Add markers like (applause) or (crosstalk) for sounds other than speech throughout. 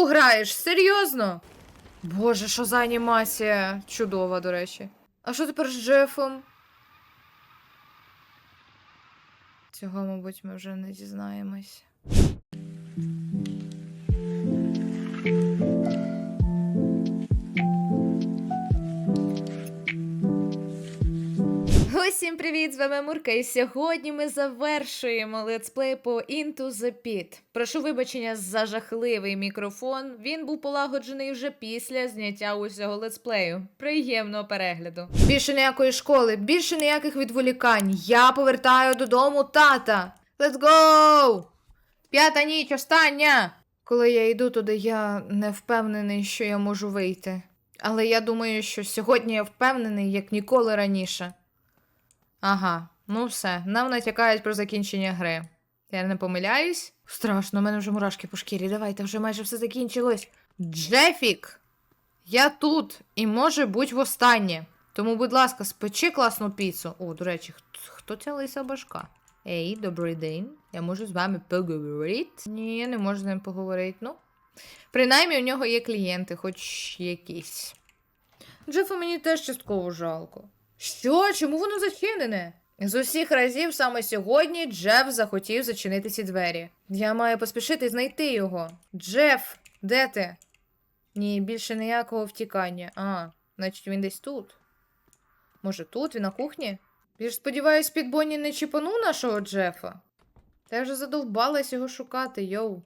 косинку граєш? Серйозно? Боже, що за анімація? Чудова, до речі. А що тепер з Джефом? Цього, мабуть, ми вже не дізнаємось. Усім привіт! З вами Мурка, і сьогодні ми завершуємо летсплей по Into the Pit. Прошу вибачення за жахливий мікрофон. Він був полагоджений вже після зняття усього летсплею. Приємного перегляду. Більше ніякої школи, більше ніяких відволікань. Я повертаю додому тата. Let's go! П'ята ніч, остання! Коли я йду туди, я не впевнений, що я можу вийти. Але я думаю, що сьогодні я впевнений, як ніколи раніше. Ага, ну все, нам натякають про закінчення гри. Я не помиляюсь? Страшно, у мене вже мурашки по шкірі. Давайте, вже майже все закінчилось. Джефік! Я тут і може бути востаннє. Тому, будь ласка, спечи класну піцу. О, до речі, хто, ця лиса башка? Ей, добрий день. Я можу з вами поговорити? Ні, я не можу з ним поговорити. Ну, принаймні у нього є клієнти, хоч якісь. Джефа мені теж частково жалко. Що? Чому воно зачинене? З усіх разів саме сьогодні Джеф захотів зачинити ці двері. Я маю поспішити знайти його. Джеф, де ти? Ні, більше ніякого втікання. А, значить він десь тут. Може, тут, він на кухні? Я ж сподіваюсь, під Бонні не чіпанув нашого Джефа. Та я вже задовбалась його шукати, йоу.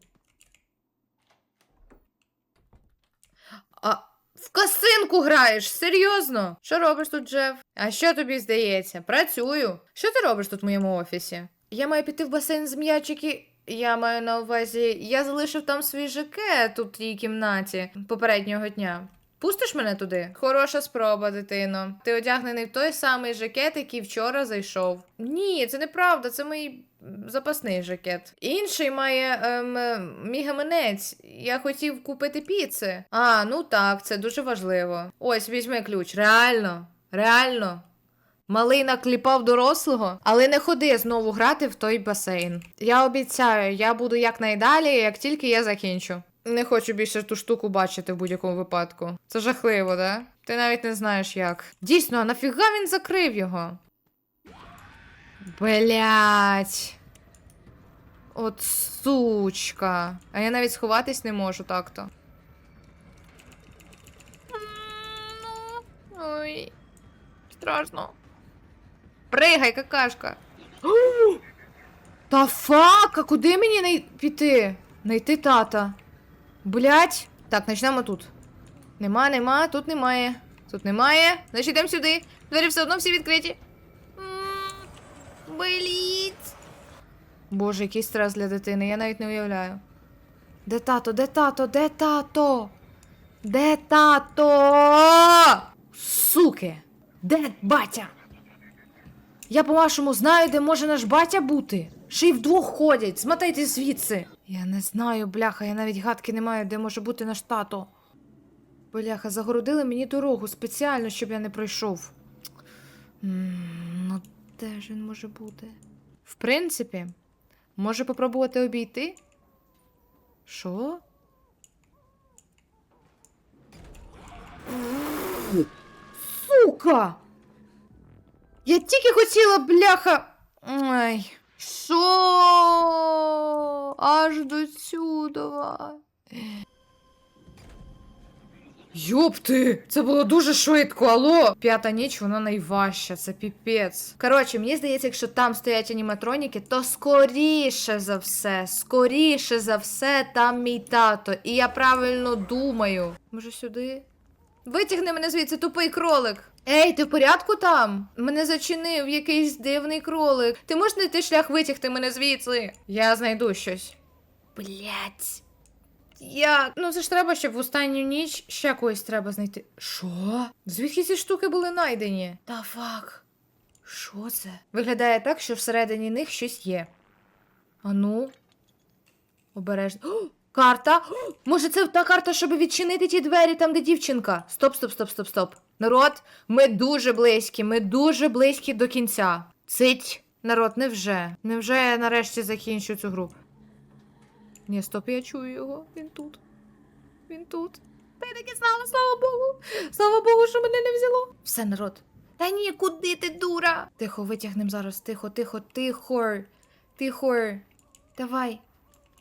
А в косинку граєш? Серйозно? Що робиш тут, Джеф? А що тобі здається? Працюю. Що ти робиш тут в моєму офісі? Я маю піти в басейн з м'ячики. Я маю на увазі, я залишив там свій жакет у тій кімнаті попереднього дня. Пустиш мене туди? Хороша спроба, дитино. Ти одягнений в той самий жакет, який вчора зайшов. Ні, це неправда, це мій запасний жакет. Інший має ем, мій гаманець. Я хотів купити піци. А, ну так, це дуже важливо. Ось, візьми ключ. Реально, реально. Малий накліпав дорослого, але не ходи знову грати в той басейн. Я обіцяю, я буду якнайдалі, як тільки я закінчу. Не хочу більше ту штуку бачити в будь-якому випадку. Це жахливо, да? Ти навіть не знаєш як. Дійсно, а нафіга він закрив його? Блять. От сучка. А я навіть сховатись не можу так-то. Ой. Страшно. Пригай, какашка. (gasps) Та фак, а куди мені най... піти? Найти тата. Блять. Так, почнемо тут. Нема, нема, тут немає. Тут немає. Значить, йдемо сюди. Двері все одно всі відкриті. М, Боже, який стрес для дитини, я навіть не уявляю. Де тато, де тато, де тато? Де тато? Суки! Де батя? Я, по-вашому, знаю, де може наш батя бути. Ще й вдвох ходять, змотайте звідси. Я не знаю, бляха, я навіть гадки не маю, де може бути наш тато. Бляха, загородили мені дорогу спеціально, щоб я не пройшов. Ну, де ж він може бути? В принципі, може попробувати обійти? Що? Сука! Я тільки хотіла, бляха. Ай. Що? Аж до сюдова. Йопти! Це було дуже швидко, алло! П'ята ніч, вона найважча, це піпець. Коротше, мені здається, якщо там стоять аніматроніки, то скоріше за все, скоріше за все, там мій тато. І я правильно думаю. Може, сюди? Витягни мене звідси, тупий кролик. Ей, ти в порядку там? Мене зачинив якийсь дивний кролик. Ти можеш знайти шлях витягти мене звідси? Я знайду щось. Блять. Як? Ну це ж треба, щоб в останню ніч ще когось треба знайти. Що? Звідки ці штуки були знайдені? Та фак. Що це? Виглядає так, що всередині них щось є. Ану. Обережно. О, карта. Може, це та карта, щоб відчинити ті двері там, де дівчинка. Стоп, стоп, стоп, стоп, стоп. Народ, ми дуже близькі, ми дуже близькі до кінця. Цить. Народ, невже? Невже я нарешті закінчу цю гру? Ні, стоп, я чую його, він тут. Він тут. Та я таки знала, слава Богу. Слава Богу, що мене не взяло. Все, народ. Та ні, куди ти, дура? Тихо, витягнем зараз. Тихо, тихо, тихо. Тихо. Давай.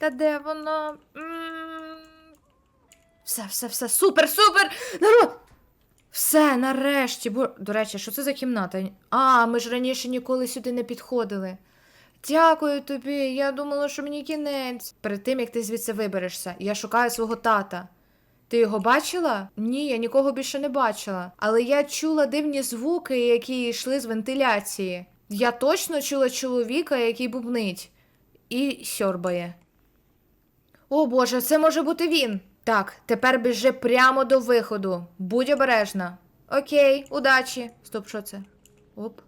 Та де воно? Все, все, все. Супер, супер! Народ! Все, нарешті. Бо... До речі, що це за кімната? А, ми ж раніше ніколи сюди не підходили. Дякую тобі. Я думала, що мені кінець. Перед тим як ти звідси виберешся, я шукаю свого тата. Ти його бачила? Ні, я нікого більше не бачила. Але я чула дивні звуки, які йшли з вентиляції. Я точно чула чоловіка, який бубнить і сьорбає. О Боже, це може бути він. Так, тепер біжи прямо до виходу. Будь обережна. Окей, удачі. Стоп, що це? Оп.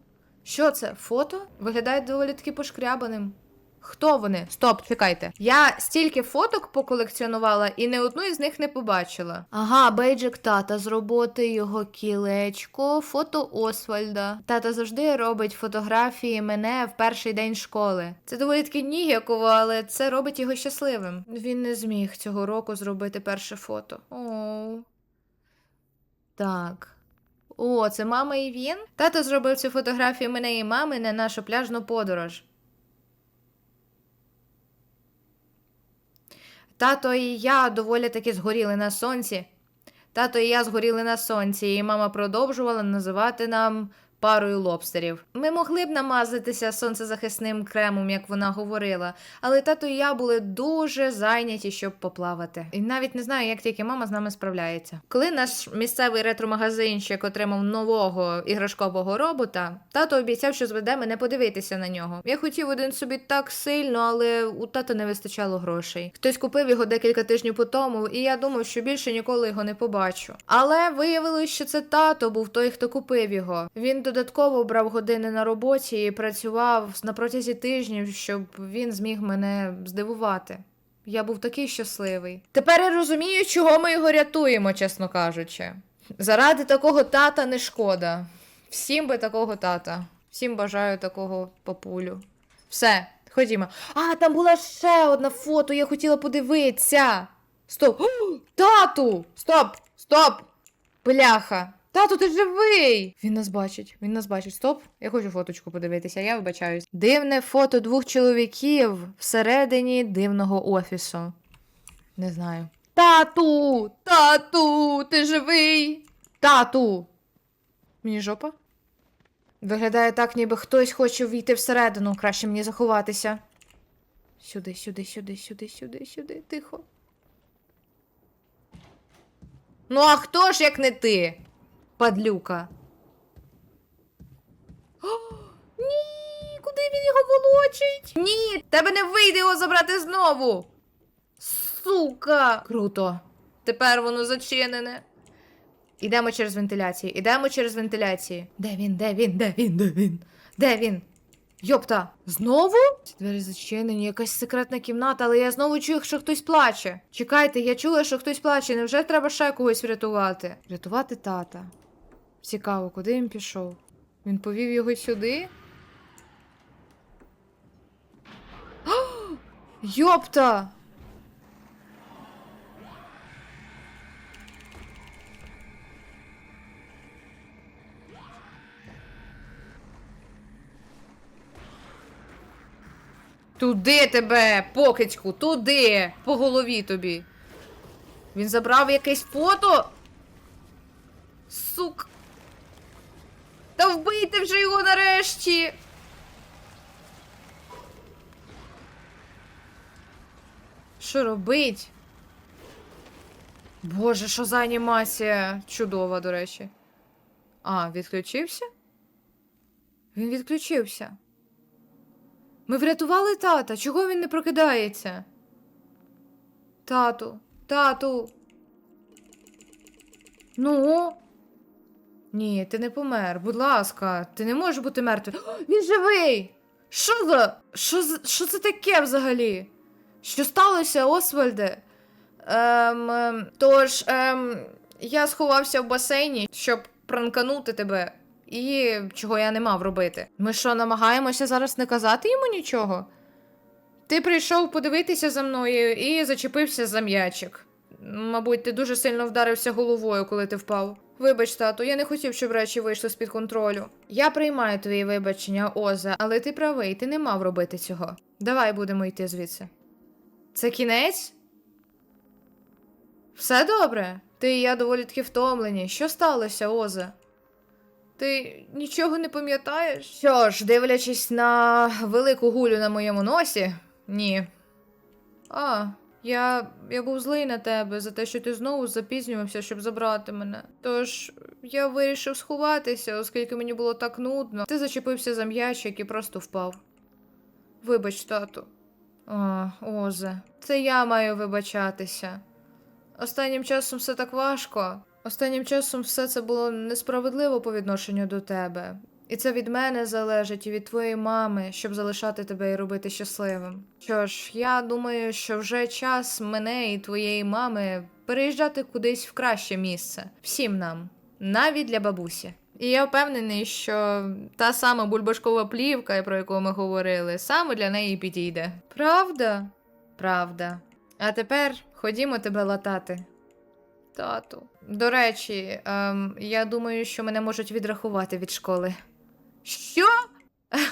Що це? Фото? Виглядає доволі таки пошкрябаним. Хто вони? Стоп, чекайте. Я стільки фоток поколекціонувала і не одну із них не побачила. Ага, бейджик тата з роботи, його кілечко, фото Освальда. Тата завжди робить фотографії мене в перший день школи. Це доволі таки ніяково, але це робить його щасливим. Він не зміг цього року зробити перше фото. Оу. Так. О, це мама і він? Тато зробив цю фотографію мене і мами на нашу пляжну подорож. Тато і я доволі таки згоріли на сонці. Тато і я згоріли на сонці, і мама продовжувала називати нам парою лобстерів. Ми могли б намазатися сонцезахисним кремом, як вона говорила, але тато і я були дуже зайняті, щоб поплавати. І навіть не знаю, як тільки мама з нами справляється. Коли наш місцевий ретромагазинчик отримав нового іграшкового робота, тато обіцяв, що зведе мене подивитися на нього. Я хотів один собі так сильно, але у тата не вистачало грошей. Хтось купив його декілька тижнів по тому, і я думав, що більше ніколи його не побачу. Але виявилось, що це тато був той, хто купив його. Він додатково брав години на роботі і працював на протязі тижнів, щоб він зміг мене здивувати. Я був такий щасливий. Тепер я розумію, чого ми його рятуємо, чесно кажучи. Заради такого тата не шкода. Всім би такого тата. Всім бажаю такого папулю. Все, ходімо. А, там була ще одна фото, я хотіла подивитися. Стоп. (gasps) Тату! Стоп! Стоп! Бляха! Тату, ти живий! Він нас бачить, він нас бачить. Стоп. Я хочу фоточку подивитися, я вибачаюсь. Дивне фото двох чоловіків всередині дивного офісу. Не знаю. Тату! Тату! Ти живий! Тату! Мені жопа? Виглядає так, ніби хтось хоче війти всередину. Краще мені заховатися. Сюди, сюди, сюди, сюди, сюди, сюди. Тихо. Ну, а хто ж, як не ти? Падлюка. О, ні, куди він його волочить? Ні, тебе не вийде його забрати знову. Сука. Круто. Тепер воно зачинене. Ідемо через вентиляцію. Ідемо через вентиляцію. Де він? Де він? Де він? Де він? Де він? Йопта, знову? Ці двері зачинені, якась секретна кімната, але я знову чую, що хтось плаче. Чекайте, я чула, що хтось плаче. Невже треба ще когось врятувати? Врятувати тата. Цікаво, куди він пішов? Він повів його сюди? (gasps) Йопта! Туди тебе, покидьку, туди, по голові тобі. Він забрав якесь фото. Вже його нарешті. Що робить? Боже, що за анімація? Чудова, до речі. А, відключився? Він відключився. Ми врятували тата. Чого він не прокидається? Тату, тату. Ну. Ні, ти не помер. Будь ласка, ти не можеш бути мертвим. (gasps) Він живий! Що за. Що. Що це таке взагалі? Що сталося, Освальде? Ем, ем, тож, ем, я сховався в басейні, щоб пранканути тебе. І чого я не мав робити. Ми що, намагаємося зараз не казати йому нічого? Ти прийшов подивитися за мною і зачепився за м'ячик. Мабуть, ти дуже сильно вдарився головою, коли ти впав. Вибач, тату, я не хотів, щоб речі вийшли з-під контролю. Я приймаю твої вибачення, Озе, але ти правий, ти не мав робити цього. Давай будемо йти звідси. Це кінець? Все добре? Ти і я доволі таки втомлені. Що сталося, Озе? Ти нічого не пам'ятаєш? Що ж, дивлячись на велику гулю на моєму носі, ні. А, я, я був злий на тебе за те, що ти знову запізнювався, щоб забрати мене. Тож я вирішив сховатися, оскільки мені було так нудно. Ти зачепився за м'ячик і просто впав. Вибач, тату. О, Озе, це я маю вибачатися. Останнім часом все так важко. Останнім часом все це було несправедливо по відношенню до тебе. І це від мене залежить і від твоєї мами, щоб залишати тебе і робити щасливим. Що ж, я думаю, що вже час мене і твоєї мами переїжджати кудись в краще місце. Всім нам, навіть для бабусі. І я впевнений, що та сама бульбашкова плівка, про яку ми говорили, саме для неї підійде. Правда? Правда. А тепер ходімо тебе латати. Тату. До речі, ем, я думаю, що мене можуть відрахувати від школи. Що? (laughs)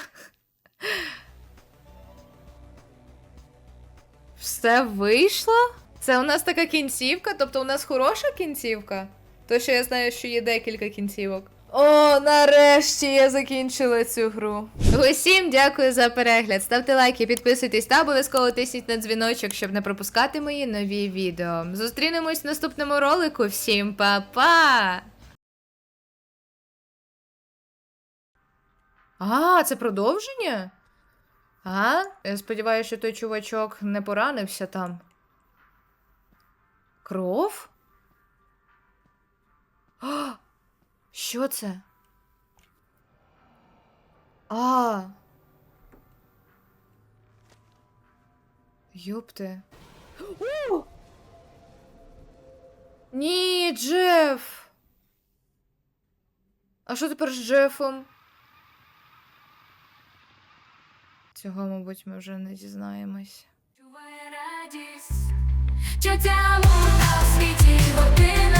Все вийшло? Це у нас така кінцівка, тобто у нас хороша кінцівка? То що я знаю, що є декілька кінцівок. О, нарешті я закінчила цю гру. Усім дякую за перегляд. Ставте лайки, підписуйтесь та обов'язково тисніть на дзвіночок, щоб не пропускати мої нові відео. Зустрінемось в наступному ролику. Всім па-па! А, це продовження? А? Я сподіваюся, що той чувачок не поранився там. Кров? А, що це? А. Йопте. (gasps) Ні, Джеф. А що тепер з Джефом? Цього, мабуть, ми вже не дізнаємось. Чуває радість, що ця в світі година